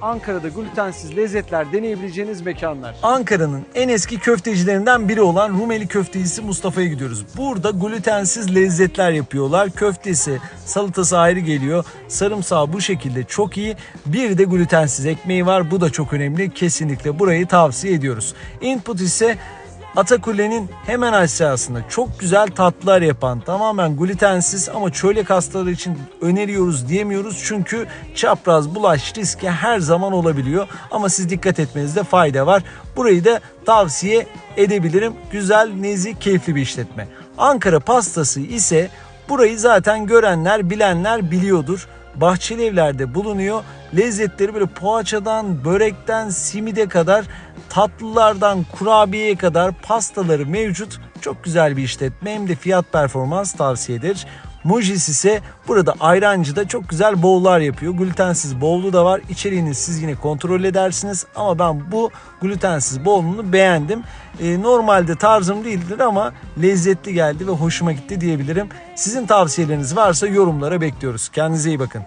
Ankara'da glutensiz lezzetler deneyebileceğiniz mekanlar. Ankara'nın en eski köftecilerinden biri olan Rumeli köftecisi Mustafa'ya gidiyoruz. Burada glutensiz lezzetler yapıyorlar. Köftesi, salatası ayrı geliyor. Sarımsağı bu şekilde çok iyi. Bir de glutensiz ekmeği var. Bu da çok önemli. Kesinlikle burayı tavsiye ediyoruz. Input ise Atakule'nin hemen aşağısında çok güzel tatlılar yapan tamamen glutensiz ama çölyak hastaları için öneriyoruz diyemiyoruz çünkü çapraz bulaş riski her zaman olabiliyor ama siz dikkat etmenizde fayda var. Burayı da tavsiye edebilirim. Güzel, nezih, keyifli bir işletme. Ankara pastası ise burayı zaten görenler, bilenler biliyordur. Bahçeli evlerde bulunuyor. Lezzetleri böyle poğaçadan, börekten, simide kadar tatlılardan kurabiyeye kadar pastaları mevcut. Çok güzel bir işletme hem de fiyat performans tavsiye eder. Mujis ise burada ayrancıda çok güzel bowl'lar yapıyor. Glutensiz bowl'u da var. İçeriğini siz yine kontrol edersiniz. Ama ben bu glutensiz bowl'unu beğendim. Ee, normalde tarzım değildir ama lezzetli geldi ve hoşuma gitti diyebilirim. Sizin tavsiyeleriniz varsa yorumlara bekliyoruz. Kendinize iyi bakın.